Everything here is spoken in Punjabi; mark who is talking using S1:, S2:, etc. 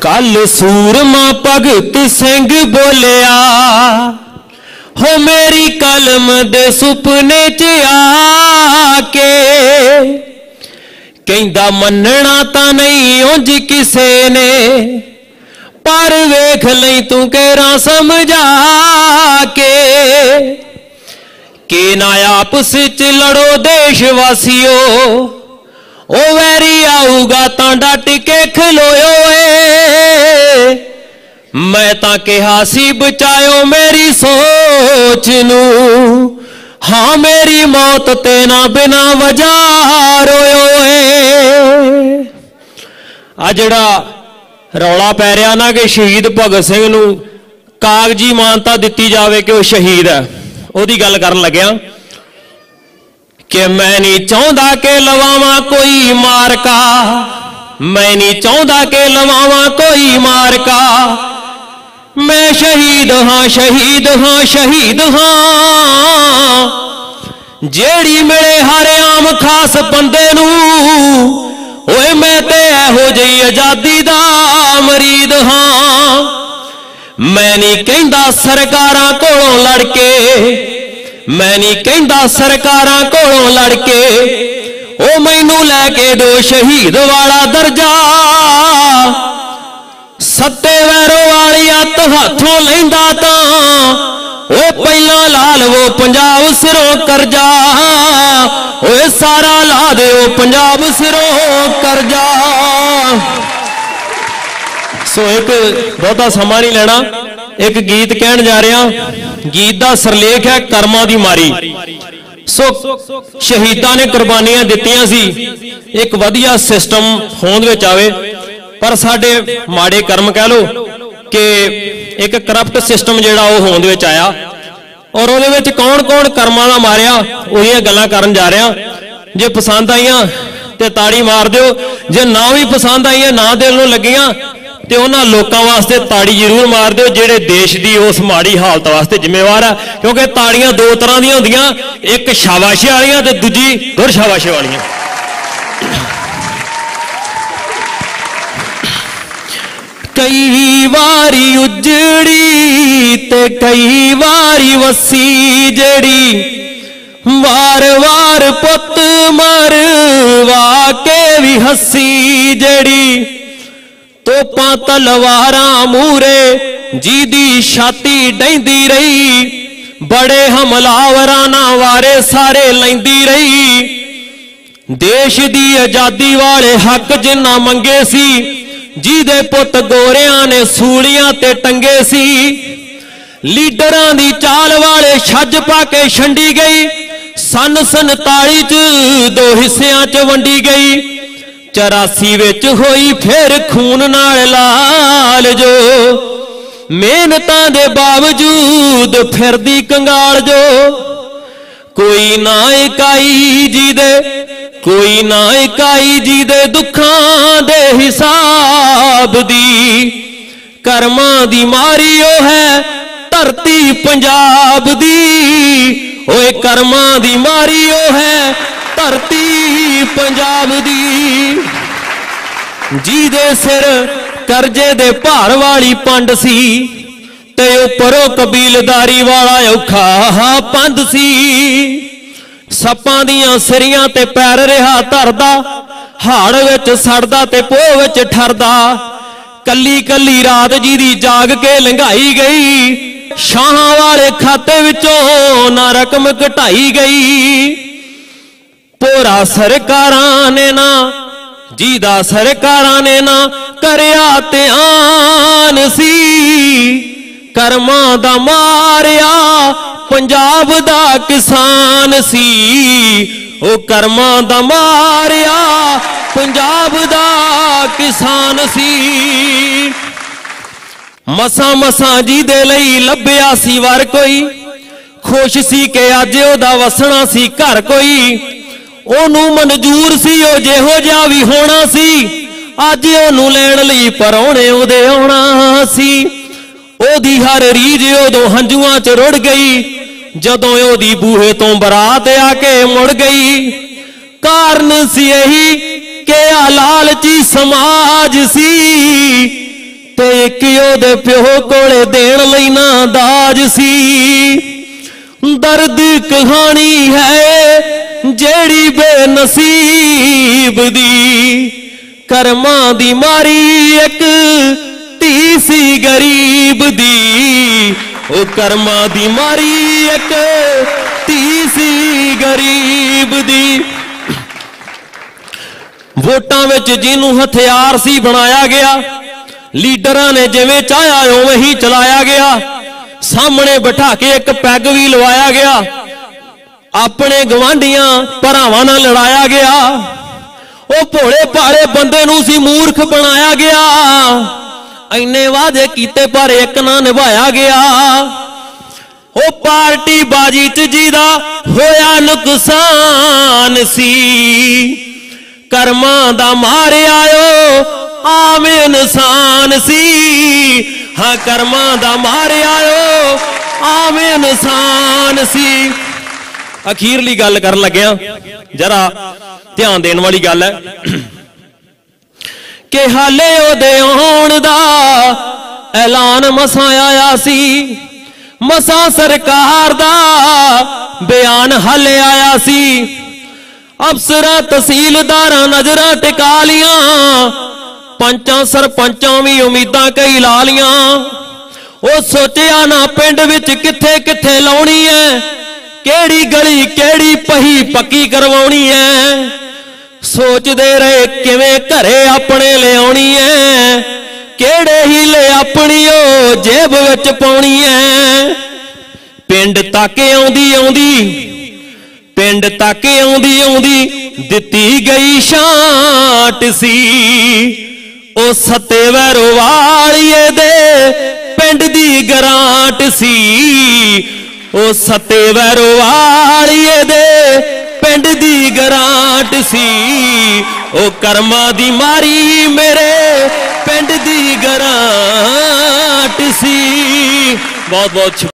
S1: ਕੱਲ ਸੂਰਮਾ ਭਗਤ ਸਿੰਘ ਬੋਲਿਆ, ਹੋ ਮੇਰੀ ਕਲਮ ਦੇ ਸੁਪਨੇ ਚ ਆ ਕੇ ਕਹਿੰਦਾ, ਮੰਨਣਾ ਤਾਂ ਨਹੀਂ ਉਂਝ ਕਿਸੇ ਨੇ, ਪਰ ਵੇਖ ਲਈ ਤੂੰ ਕਿਹੜਾ ਸਮਝਾ ਕੇ ਕਿ ਨਾ ਆਪਸ ਚ ਲੜੋ ਦੇਸ਼ ਵਾਸੀਓ, ਉਹ ਵੈਰੀ ਆਊਗਾ ਤਾਂ ਡਟ ਕੇ ਖਲੋਇਓ ਮੈਂ ਤਾਂ ਕਿਹਾ ਸੀ, ਬਚਾਇਓ ਮੇਰੀ ਸੋਚ ਨੂੰ। ਹਾਂ, ਮੇਰੀ ਮੌਤ ਤੇ ਨਾ ਬਿਨਾ ਵਜ੍ਹਾ ਰੋਇਓ ਏ ਆ ਜਿਹੜਾ ਰੌਲਾ ਪੈ ਰਿਹਾ ਨਾ ਕਿ ਸ਼ਹੀਦ ਭਗਤ ਸਿੰਘ ਨੂੰ ਕਾਗਜ਼ੀ ਮਾਨਤਾ ਦਿੱਤੀ ਜਾਵੇ ਕਿ ਉਹ ਸ਼ਹੀਦ ਹੈ, ਉਹਦੀ ਗੱਲ ਕਰਨ ਲੱਗਿਆ ਕਿ ਮੈਂ ਨਹੀਂ ਚਾਹੁੰਦਾ ਕਿ ਲਵਾਵਾਂ ਕੋਈ ਮਾਰਕਾ। ਮੈਂ ਨਹੀਂ ਚਾਹੁੰਦਾ ਕਿ ਲਵਾਵਾਂ ਕੋਈ ਮਾਰਕਾ। ਮੈਂ ਸ਼ਹੀਦ ਹਾਂ ਸ਼ਹੀਦ ਹਾਂ ਸ਼ਹੀਦ ਹਾਂ। ਜਿਹੜੀ ਮਿਲੇ ਹਰ ਆਮ ਖਾਸ ਬੰਦੇ ਨੂੰ, ਓਏ ਮੈਂ ਤੇ ਇਹੋ ਜਿਹੀ ਆਜ਼ਾਦੀ ਦਾ ਮਰੀਦ ਹਾਂ। ਮੈਂ ਨਹੀਂ ਕਹਿੰਦਾ ਸਰਕਾਰਾਂ ਕੋਲੋਂ ਲੜ ਕੇ, ਮੈਂ ਨਹੀਂ ਕਹਿੰਦਾ ਸਰਕਾਰਾਂ ਕੋਲੋਂ ਲੜ ਕੇ, ਉਹ ਮੈਨੂੰ ਲੈ ਕੇ ਦੋ ਸ਼ਹੀਦ ਵਾਲਾ ਦਰਜਾ। ਸੱਤੇ ਵੈਰੋ ਵਾਲੀ ਅੱਤ ਹੱਥੋਂ ਲੈਂਦਾ ਤਾਂ ਉਹ ਪਹਿਲਾਂ ਲਾ ਲਵੋ ਪੰਜਾਬ ਸਿਰੋਂ ਕਰਜ਼ਾ। ਓਏ ਸਾਰਾ ਲਾ ਦਿਓ ਪੰਜਾਬ ਸਿਰੋਂ ਕਰਜ਼ਾ। ਸੋ ਇੱਕ ਬਹੁਤਾ ਸਮਾਂ ਨਹੀਂ ਲੈਣਾ, ਇੱਕ ਗੀਤ ਕਹਿਣ ਜਾ ਰਿਹਾ। ਗੀਤ ਦਾ ਸਰਲੇਖ ਹੈ ਕਰਮਾਂ ਦੀ ਮਾਰੀ। ਸੋ ਸ਼ਹੀਦਾਂ ਨੇ ਕੁਰਬਾਨੀਆਂ ਦਿੱਤੀਆਂ ਸੀ। ਇੱਕ ਵਧੀਆ ਸਿਸਟਮ ਹੋਂਦ ਵਿੱਚ ਆਵੇ। ਪਰ ਸਾਡੇ ਮਾੜੇ ਕਰਮ ਕਹਿ ਲੋ ਕਿ ਇੱਕ ਕਰਪਟ ਸਿਸਟਮ ਜਿਹੜਾ ਉਹ ਹੋਂਦ ਵਿੱਚ ਆਇਆ ਔਰ ਉਹਦੇ ਵਿੱਚ ਕੌਣ-ਕੌਣ ਕਰਮਾਂ ਦਾ ਮਾਰਿਆ, ਉਹਦੀਆਂ ਗੱਲਾਂ ਕਰਨ ਜਾ ਰਿਹਾ। ਜੇ ਪਸੰਦ ਆਈਆਂ ਤੇ ਤਾੜੀ ਮਾਰ ਦਿਓ, ਜੇ ਨਾ ਵੀ ਪਸੰਦ ਆਈਆਂ, ਨਾ ਦਿਲ ਨੂੰ ਲੱਗੀਆਂ, ਤੇ ਉਹਨਾਂ ਲੋਕਾਂ ਵਾਸਤੇ ਤਾੜੀ ਜ਼ਰੂਰ ਮਾਰ ਦਿਓ, ਜਿਹੜੇ ਦੇਸ਼ ਦੀ ਉਸ ਮਾੜੀ ਹਾਲਤ ਵਾਸਤੇ ਜ਼ਿੰਮੇਵਾਰ ਆ। ਕਿਉਂਕਿ ਤਾੜੀਆਂ ਦੋ ਤਰ੍ਹਾਂ ਦੀਆਂ ਹੁੰਦੀਆਂ, ਇੱਕ ਸ਼ਾਬਾਸ਼ੀ ਵਾਲੀਆਂ ਤੇ ਦੂਜੀ ਦੁਰਸ਼ਾਬਾਸ਼ੀ ਵਾਲੀਆਂ। ਕਈ ਵਾਰੀ ਉਜੜੀ ਤੇ ਕਈ ਵਾਰੀ ਵਸੀ ਜਿਹੜੀ ਵਾਰ-ਵਾਰ ਪੁੱਤ ਮਰਵਾ ਕੇ ਵੀ ਹੱਸੀ ਜਿਹੜੀ ਤੋਪਾਂ ਤਲਵਾਰਾਂ ਮੂਰੇ ਜਿਹਦੀ ਛਾਤੀ ਡੈਂਦੀ ਰਹੀ, ਬੜੇ ਹਮਲਾਵਰਾਂ ਨਾਲ ਵਾਰੇ ਸਾਰੇ ਲੈਂਦੀ ਰਹੀ। ਦੇਸ਼ ਦੀ ਆਜ਼ਾਦੀ ਵਾਲੇ ਹੱਕ ਜਿੰਨਾ ਮੰਗੇ ਸੀ ਜਿਹਦੇ ਪੁੱਤ ਗੋਰਿਆਂ ਨੇ ਸੂਲੀਆਂ ਤੇ ਟੰਗੇ ਸੀ, ਲੀਡਰਾਂ ਦੀ ਚਾਲ ਵਾਲੇ ਛੱਜ ਪਾ ਕੇ ਛੰਡੀ ਗਈ, ਸਨ 47 ਚ ਦੋ ਹਿੱਸਿਆਂ ਚ ਵੰਡੀ ਗਈ 84 ਵਿੱਚ ਹੋਈ ਫਿਰ ਖੂਨ ਨਾਲ ਲਾਲ ਜੋ, ਮਿਹਨਤਾਂ ਦੇ ਬਾਵਜੂਦ ਫਿਰਦੀ ਕੰਗਾਲ ਜੋ, ਕੋਈ ਨਾ ਇਕਾਈ ਜੀ ਦੇ ਕੋਈ ਨਾ ਇਕਾਈ ਜੀ ਦੇ ਦੁੱਖਾਂ ਦੇ ਹਿਸਾਬ ਦੀ, ਕਰਮਾਂ ਦੀ ਮਾਰੀ ਉਹ ਹੈ ਧਰਤੀ ਪੰਜਾਬ ਦੀ। ਓਏ ਕਰਮਾਂ ਦੀ ਮਾਰੀ ਉਹ ਹੈ ਧਰਤੀ ਪੰਜਾਬ ਦੀ। ਜਿਹਦੇ ਸਿਰ ਕਰਜ਼ੇ ਦੇ ਭਾਰ ਵਾਲੀ ਪੰਡ ਸੀ, ਤੇ ਉੱਪਰੋਂ ਕਬੀਲਦਾਰੀ ਵਾਲਾ ਔਖਾ ਪੰਧ ਸੀ। ਸੱਪਾਂ ਦੀਆਂ ਸਿਰੀਆਂ ਤੇ ਪੈਰ ਰਿਹਾ ਧਰਦਾ, ਹਾੜ ਵਿੱਚ ਸੜਦਾ ਤੇ ਪੋਹ ਵਿੱਚ ਠਰਦਾ। ਕੱਲੀ ਕੱਲੀ ਰਾਤ ਜੀ ਦੀ ਜਾਗ ਕੇ ਲੰਘਾਈ ਗਈ ਸ਼ਾਹਾਂ ਵਾਲੇ ਖਾਤੇ ਵਿੱਚੋਂ ਨਾ ਰਕਮ ਘਟਾਈ ਗਈ। ਪੋਰਾ ਸਰਕਾਰਾਂ ਨੇ ਨਾ, ਜਿਹਦਾ ਸਰਕਾਰਾਂ ਨੇ ਨਾ ਕਰਿਆ ਧਿਆਨ ਸੀ। ਕਰਮਾਂ ਦਾ ਮਾਰਿਆ, ਪੰਜਾਬ ਦਾ ਕਿਸਾਨ ਸੀ। ਉਹ ਕਰਮਾਂ ਦਾ ਮਾਰਿਆ, ਪੰਜਾਬ ਦਾ ਕਿਸਾਨ ਸੀ। ਮਸਾਂ ਮਸਾਂ ਜੀ ਦੇ ਲਈ ਲੱਭਿਆ ਸੀ ਵਰ ਕੋਈ। ਖੁਸ਼ ਸੀ ਕਿ ਅੱਜ ਉਹਦਾ ਵਸਣਾ ਸੀ ਘਰ ਕੋਈ। ਉਹਨੂੰ ਮਨਜ਼ੂਰ ਸੀ, ਉਹ ਜਿਹੋ ਜਿਹਾ ਵੀ ਹੋਣਾ ਸੀ। ਅੱਜ ਉਹਨੂੰ ਲੈਣ ਲਈ ਪਰੌਣੇ ਉਹਦੇ ਆਉਣਾ ਸੀ। ਉਹਦੀ ਹਰ ਰੀਝ ਉਦੋਂ ਹੰਝੂਆਂ 'ਚ ਰੁੜ ਗਈ, ਜਦੋਂ ਉਹਦੀ ਬੂਹੇ ਤੋਂ ਬਰਾਤ ਆ ਕੇ ਮੁੜ ਗਈ। ਕਾਰਨ ਸੀ ਇਹੀ ਕਿ ਆ ਲਾਲਚੀ ਸਮਾਜ ਸੀ ਤੇ ਇੱਕ ਉਹਦੇ ਪਿਓ ਕੋਲੇ ਦੇਣ ਲਈ ਨਾ ਦਾਜ ਸੀ। ਦਰਦ ਕਹਾਣੀ ਹੈ ਜਿਹੜੀ ਬੇਨਸੀਬ ਦੀ, ਕਰਮਾਂ ਦੀ ਮਾਰੀ ਇੱਕ ਧੀ ਸੀ ਗਰੀ। ਗਰੀਬ ਦੀ, ਉਹ ਕਰਮਾਂ ਦੀ ਮਾਰੀ ਇੱਕ ਧੀ ਸੀ ਗਰੀਬ ਦੀ। ਵੋਟਾਂ ਵਿੱਚ ਜਿਹਨੂੰ ਹਥਿਆਰ ਸੀ ਬਣਾਇਆ ਗਿਆ, ਲੀਡਰਾਂ ਨੇ ਜਿਵੇਂ ਚਾਹਿਆ ਉਵੇਂ ਹੀ ਚਲਾਇਆ ਗਿਆ। ਸਾਹਮਣੇ ਬਿਠਾ ਕੇ ਇੱਕ ਪੈਗ ਵੀ ਲਵਾਇਆ ਗਿਆ। ਆਪਣੇ ਗਵਾਂਢੀਆਂ ਭਰਾਵਾਂ ਨਾਲ ਲੜਾਇਆ ਗਿਆ। ਉਹ ਭੋਲੇ ਭਾਲੇ ਬੰਦੇ ਨੂੰ ਸੀ ਮੂਰਖ ਬਣਾਇਆ ਗਿਆ। ਐਨੇ ਵਾਅਦੇ ਕੀਤੇ ਪਰ ਇੱਕ ਨਾ ਨਿਭਾਇਆ ਗਿਆ। ਉਹ ਪਾਰਟੀ ਬਾਜੀ ਚ ਜਿਹਦਾ ਹੋਇਆ ਨੁਕਸਾਨ ਸੀ। ਕਰਮਾਂ ਦਾ ਮਾਰਿਆ ਓ ਆਮ ਇਨਸਾਨ ਸੀ। ਹਾਂ, ਕਰਮਾਂ ਦਾ ਮਾਰਿਆ ਓ ਆਮ ਇਨਸਾਨ ਸੀ। ਅਖੀਰਲੀ ਗੱਲ ਕਰਨ ਲੱਗਿਆ, ਜਰਾ ਧਿਆਨ ਦੇਣ ਵਾਲੀ ਗੱਲ ਹੈ। ਕਿ ਹਾਲੇ ਉਹਦੇ ਆਉਣ ਦਾ ਐਲਾਨ ਮਸਾਂ ਆਇਆ ਸੀ। ਮਸਾਂ ਸਰਕਾਰ ਦਾ ਬਿਆਨ ਹਲੇ ਆਇਆ ਸੀ। ਅਫਸਰਾਂ, ਤਹਿਸੀਲਦਾਰਾਂ ਨਜ਼ਰਾਂ ਟਿਕਾ ਲੀਆਂ। ਪੰਚਾਂ, ਸਰਪੰਚਾਂ ਵੀ ਉਮੀਦਾਂ ਕਈ ਲਾ ਲੀਆਂ। ਉਹ ਸੋਚਿਆ ਨਾ ਪਿੰਡ ਵਿੱਚ ਕਿੱਥੇ ਕਿੱਥੇ ਲਾਉਣੀ ਐ। ਕਿਹੜੀ ਗਲੀ ਕਿਹੜੀ ਪਹੀ ਪੱਕੀ ਕਰਵਾਉਣੀ ਐ। ਸੋਚਦੇ ਰਹੇ ਕਿਵੇਂ ਘਰੇ ਆਪਣੇ ਲਿਆਉਣੀ ਐ। ਕਿਹੜੇ ਹੀਲੇ ਆਪਣੀ ਉਹ ਜੇਬ ਵਿੱਚ ਪਾਉਣੀ ਐ। ਪਿੰਡ ਤੱਕ ਆਉਂਦੀ ਆਉਂਦੀ, ਪਿੰਡ ਤੱਕ ਆਉਂਦੀ ਆਉਂਦੀ ਦਿੱਤੀ ਗਈ ਛਾਂਟ ਸੀ। ਉਹ ਸੱਤੇ ਵੈਰੋ ਵਾਲੀਏ ਦੇ ਪਿੰਡ ਦੀ ਗਰਾਂਟ ਸੀ। ਉਹ ਸੱਤੇ ਵੈਰੋ ਵਾਲੀਏ ਦੇ ਪਿੰਡ ਦੀ ਗਰਾਂਟ ਸੀ। ਉਹ ਕਰਮਾਂ ਦੀ ਮਾਰੀ ਮੇਰੇ ਪਿੰਡ ਦੀ ਗਰਾਂਟ ਸੀ। ਬਹੁਤ ਬਹੁਤ